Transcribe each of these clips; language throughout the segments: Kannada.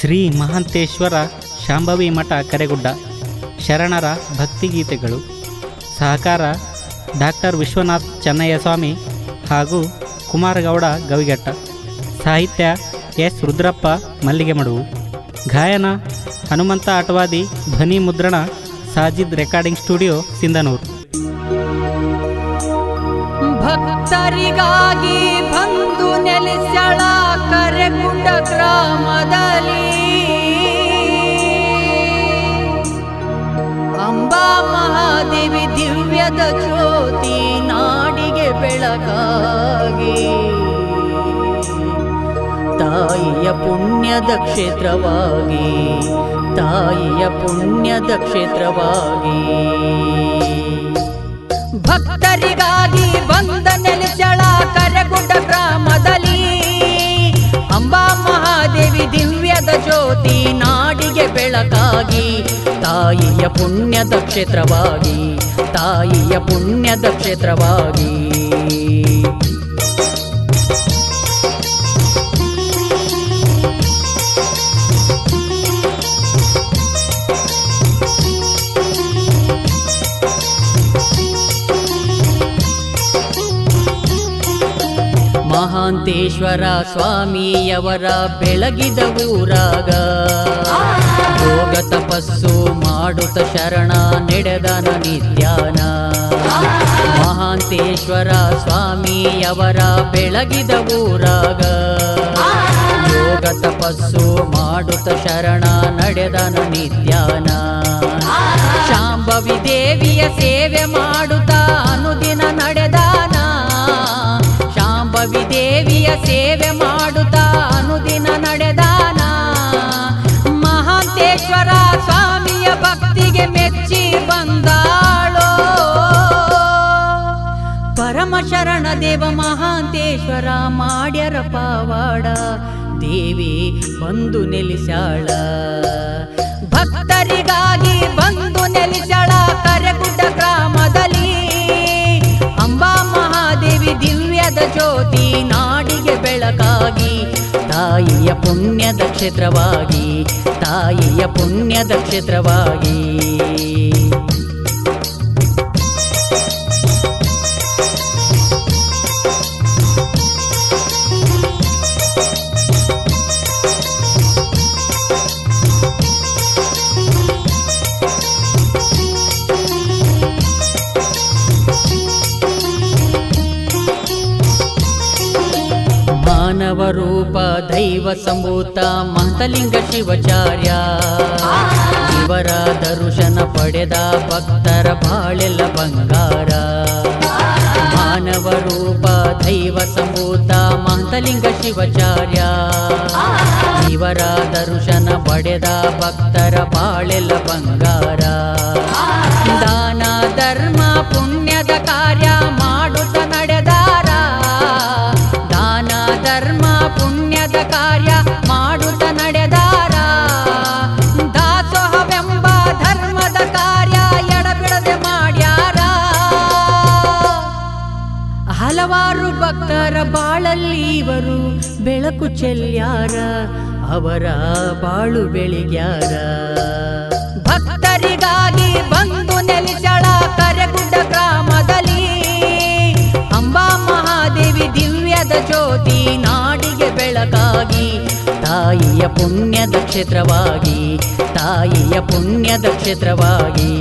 ಶ್ರೀ ಮಹಾಂತೇಶ್ವರ ಶಾಂಭವಿ ಮಠ ಕರೆಗುಡ್ಡ ಶರಣರ ಭಕ್ತಿಗೀತೆಗಳು. ಸಹಕಾರ ಡಾಕ್ಟರ್ ವಿಶ್ವನಾಥ್ ಚೆನ್ನಯ್ಯ ಸ್ವಾಮಿ ಹಾಗೂ ಕುಮಾರಗೌಡ ಗವಿಘಟ್ಟ ಸಾಹಿತ್ಯ ಎಸ್ ರುದ್ರಪ್ಪ ಮಲ್ಲಿಗೆ ಮಡುವು ಗಾಯನ ಹನುಮಂತ ಆಟವಾದಿ ಧ್ವನಿ ಮುದ್ರಣ ಸಾಜಿದ್ ರೆಕಾರ್ಡಿಂಗ್ ಸ್ಟುಡಿಯೋ ಸಿಂಧನೂರು. ಭಕ್ತರಿಗಾಗಿ ಗ್ರಾಮದಲ್ಲಿ. ಅಂಬಾ ಮಹಾದೇವಿ ದಿವ್ಯದ ಜ್ಯೋತಿ ನಾಡಿಗೆ ಬೆಳಕಾಗಿ. ತಾಯಿಯ ಪುಣ್ಯದ ಕ್ಷೇತ್ರವಾಗಿ ತಾಯಿಯ ಪುಣ್ಯದ ಕ್ಷೇತ್ರವಾಗಿ. ನಾಡಿಗೆ ಬೆಳಕಾಗಿ ತಾಯಿಯ ಪುಣ್ಯದ ಕ್ಷೇತ್ರವಾಗಿ ತಾಯಿಯ ಪುಣ್ಯದ ಕ್ಷೇತ್ರವಾಗಿ. ಮಹಾಂತೇಶ್ವರ ಸ್ವಾಮಿಯವರ ಬೆಳಗಿದ ಊರಾಗ. ಯೋಗ ತಪಸ್ಸು ಮಾಡುತ್ತ ಶರಣ ನಡೆದನ ನಿತ್ಯಾನ. ಮಹಾಂತೇಶ್ವರ ಸ್ವಾಮಿಯವರ ಬೆಳಗಿದ ಊರಾಗ. ಯೋಗ ತಪಸ್ಸು ಮಾಡುತ್ತ ಶರಣ ನಡೆದನ ನಿತ್ಯಾನ. ಶಾಂಭವಿ ದೇವಿಯ ಸೇವೆ ಮಾಡುತ್ತಾ ಅನುದಿನ ನಡೆದಾನ ಶಾಂಭವಿ ದೇವಿಯ ಸೇವೆ ಮಾಡುತ್ತಾ ಅನುದಿನ ನಡೆದಾನ. ಮಹಾಂತೇಶ್ವರ ಸ್ವಾಮಿಯ ಭಕ್ತಿಗೆ ಮೆಚ್ಚಿ ಬಂದಾಳೋ. ಪರಮ ಶರಣ ದೇವ ಮಹಾಂತೇಶ್ವರ ಮಾಡ್ಯರ ಪಾವಾಡ. ದೇವಿ ಬಂದು ನೆಲೆಸಾಳ. ಭಕ್ತರಿಗಾಗಿ ಬಂದು ನೆಲೆಸಾಳ ಕರೆಗುಡ್ಡ ಗ್ರಾಮದಲ್ಲಿ. ಅಂಬಾ ಮಹಾದೇವಿ ಜ್ಯೋತಿ ನಾಡಿಗೆ ಬೆಳಕಾಗಿ ತಾಯಿಯ ಪುಣ್ಯದ ಕ್ಷೇತ್ರವಾಗಿ ತಾಯಿಯ ಪುಣ್ಯದ ಕ್ಷೇತ್ರವಾಗಿ. ಮಾನವ ದೈವ ಸಂಭೂತ, ಮಹತಲಿಂಗ ಶಿವಚಾರ್ಯ. ಇವರ ದರ್ಶನ ಪಡೆದ ಭಕ್ತರ ಬಾಳೆಲ್ಲ ಬಂಗಾರ. ಮಾನವರೂಪ ದೈವ ಸಂಭೂತ, ಮಹತಲಿಂಗ ಶಿವಚಾರ್ಯ. ಇವರ ದರ್ಶನ ಪಡೆದ ಭಕ್ತರ ಬಾಳೆಲ್ಲ ಬಂಗಾರ. ದಾನ, ಧರ್ಮ, ಪುಣ್ಯದ ಹಲವಾರು ಭಕ್ತರ ಬಾಳಲ್ಲಿ ಇವರು ಬೆಳಕು ಚೆಲ್ಯಾರ, ಅವರ ಬಾಳು ಬೆಳಿಗ್ಯಾರ. ಭಕ್ತರಿಗಾಗಿ ಬಂದು ನೆಲೆಸಳ ಕರೆಗುಡ್ಡ ಗ್ರಾಮದಲ್ಲಿ ಅಂಬಾ ಮಹಾದೇವಿ ದಿವ್ಯದ ಜ್ಯೋತಿ ನಾಡಿಗೆ ಬೆಳಕಾಗಿ, ತಾಯಿಯ ಪುಣ್ಯದ ಕ್ಷೇತ್ರವಾಗಿ, ತಾಯಿಯ ಪುಣ್ಯದ ಕ್ಷೇತ್ರವಾಗಿ.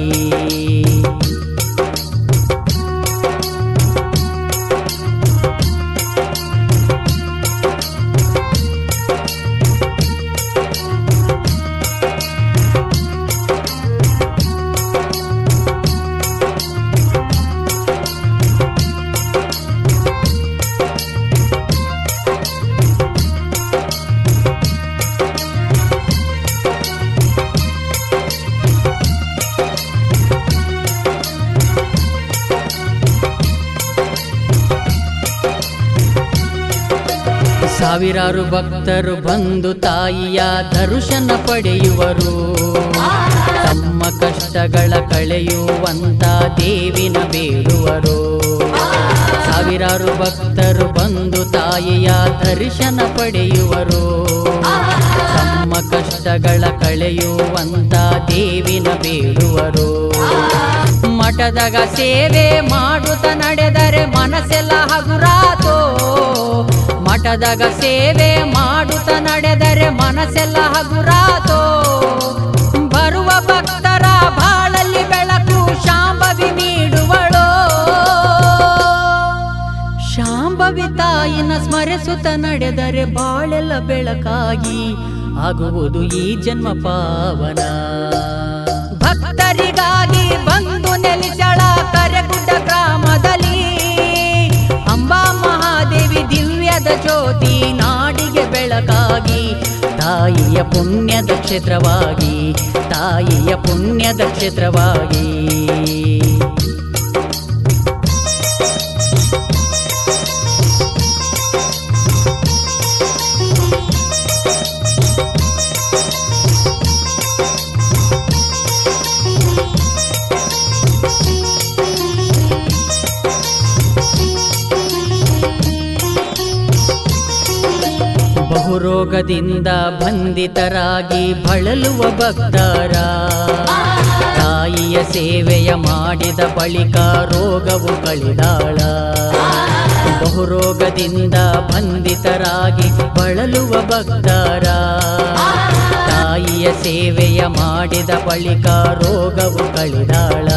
ಸಾವಿರಾರು ಭಕ್ತರು ಬಂದು ತಾಯಿಯ ದರ್ಶನ ಪಡೆಯುವರು. ತಮ್ಮ ಕಷ್ಟಗಳ ಕಳೆಯುವಂತ ದೇವಿನ ಬೇಡುವರು ಸಾವಿರಾರು ಭಕ್ತರು ಬಂದು ತಾಯಿಯ ದರ್ಶನ ಪಡೆಯುವರು. ತಮ್ಮ ಕಷ್ಟ ಕಷ್ಟಗಳ ಕಳೆಯುವಂತ ದೇವಿನ ಬೇಡುವರು ಮಠದಾಗ ಸೇವೆ ಮಾಡುತ್ತ ನಡೆದರೆ ಮನಸ್ಸೆಲ್ಲ ಹಗುರಾತೋ. ಮಠದಾಗ ಸೇವೆ ಮಾಡುತ್ತ ನಡೆದರೆ ಮನಸ್ಸೆಲ್ಲ ಹಗುರಾತೋ. ಬರುವ ಭಕ್ತರ ಬಾಳಲ್ಲಿ ಬೆಳಕು ಶಾಂಭವಿ ನೀಡುವಳೋ ಶಾಂಭವಿ ತಾಯಿನ ಸ್ಮರಿಸುತ್ತ ನಡೆದರೆ ಬಾಳೆಲ್ಲ ಬೆಳಕಾಗಿ ಆಗುವುದು ಈ ಜನ್ಮ ಪಾವನ. ಭಕ್ತರಿಗಾಗಿ ಬಂದು ನೆಲೆಸಳ ಕರೆಗುಡ್ಡ ಗ್ರಾಮದಲ್ಲಿ ಜ್ಯೋತಿ ನಾಡಿಗೆ ಬೆಳಕಾಗಿ ತಾಯಿಯ ಪುಣ್ಯದ ಕ್ಷೇತ್ರವಾಗಿ ತಾಯಿಯ ಪುಣ್ಯದ ಕ್ಷೇತ್ರವಾಗಿ. ಬಹುರೋಗದಿಂದ ಬಂಧಿತರಾಗಿ ಬಳಲುವ ಭಕ್ತರ. ತಾಯಿಯ ಸೇವೆಯ ಮಾಡಿದ ಬಳಿಕ ರೋಗವು ಕಳಿದಾಳ. ಬಹುರೋಗದಿಂದ ಬಂಧಿತರಾಗಿ ಬಳಲುವ ಭಕ್ತರ. ತಾಯಿಯ ಸೇವೆಯ ಮಾಡಿದ ಬಳಿಕ ರೋಗವು ಕಳಿದಾಳ.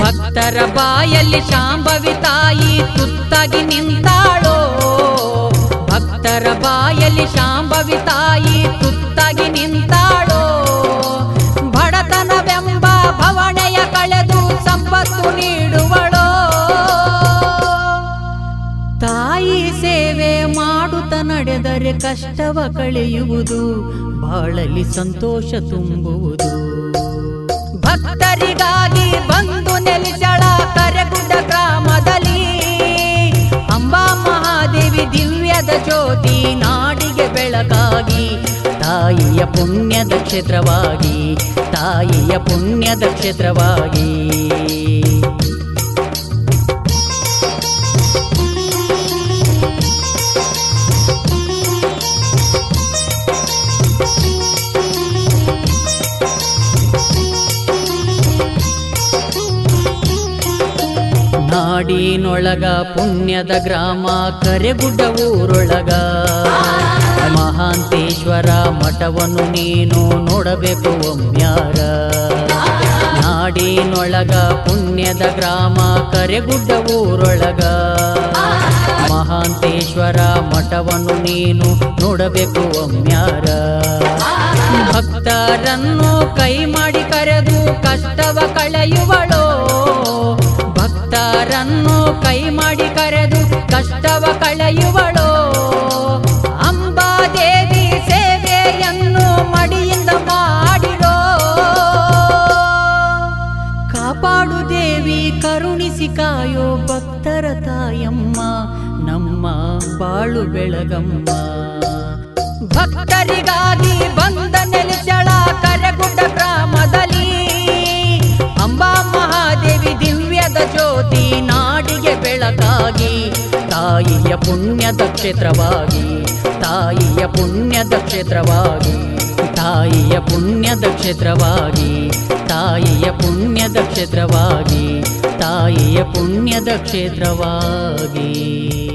ಭಕ್ತರ ಬಾಯಲ್ಲಿ ಶಾಂಭವಿ ತಾಯಿ ತುತ್ತಾಗಿ ನಿಂತಾಳೋ. ಬಾಯಲ್ಲಿ ಶಾಂಭವಿ ತಾಯಿ ತುತ್ತಾಗಿ ನಿಂತಾಳೋ? ಬಡತನವೆಂಬ ಭವಣೆಯ ಕಳೆದು ಸಂಪತ್ತು ನೀಡುವಳೋ? ತಾಯಿ ಸೇವೆ ಮಾಡುತ್ತ ನಡೆದರೆ ಕಷ್ಟವ ಕಳೆಯುವುದು, ಬಾಳಲಿ ಸಂತೋಷ ತುಂಬುವುದು. ಭಕ್ತರಿಗಾಗಿ ಬಂದು ದಿವ್ಯದ ಜ್ಯೋತಿ ನಾಡಿಗೆ ಬೆಳಕಾಗಿ ತಾಯಿಯ ಪುಣ್ಯದ ಕ್ಷೇತ್ರವಾಗಿ ತಾಯಿಯ ಪುಣ್ಯದ ಕ್ಷೇತ್ರವಾಗಿ. ನಾಡಿನೊಳಗ ಪುಣ್ಯದ ಗ್ರಾಮ, ಕರೆಗುಡ್ಡ ಊರೊಳಗ. ಮಹಾಂತೇಶ್ವರ ಮಠವನ್ನು ನೀನು ನೋಡಬೇಕು ಒಮ್ಮ್ಯಾರ ನಾಡಿನೊಳಗ ಪುಣ್ಯದ ಗ್ರಾಮ, ಕರೆಗುಡ್ಡ ಊರೊಳಗ. ಮಹಾಂತೇಶ್ವರ ಮಠವನ್ನು ನೀನು ನೋಡಬೇಕು ಒಮ್ಮ್ಯಾರ ಭಕ್ತರನ್ನು ಕೈ ಮಾಡಿ ಕರೆದು ಕಷ್ಟವ ಕಳೆಯುವಳೋ ಕೈ ಮಾಡಿ ಕರೆದು ಕಷ್ಟವ ಕಳೆಯುವಳೋ. ಅಂಬಾದೇವಿ ಸೇವೆಯನ್ನು ಮಡಿಯಿಂದ ಮಾಡಿರೋ ಕಾಪಾಡು ದೇವಿ, ಕರುಣಿಸಿ ಕಾಯೋ ಭಕ್ತರ ತಾಯಮ್ಮ, ನಮ್ಮ ಬಾಳು ಬೆಳಗಮ್ಮ. ಭಕ್ತರಿಗಾಗಿ ಬಂದ ನೆಲೆಸಳ ಕರೆಗುಡ್ಡ ಗ್ರಾಮದಲ್ಲಿ ಅಂಬಾ ಮಹಾದೇವಿ ದಿವ್ಯದ ಜ್ಯೋತಿ ನಾಡಿಗೆ ಬೆಳಕಾಗಿ, ತಾಯಿಯ ಪುಣ್ಯದ ಕ್ಷೇತ್ರವಾಗಿ, ತಾಯಿಯ ಪುಣ್ಯದ ಕ್ಷೇತ್ರವಾಗಿ, ತಾಯಿಯ ಪುಣ್ಯದ ಕ್ಷೇತ್ರವಾಗಿ, ತಾಯಿಯ ಪುಣ್ಯದ ಕ್ಷೇತ್ರವಾಗಿ, ತಾಯಿಯ ಪುಣ್ಯದ ಕ್ಷೇತ್ರವಾಗಿ.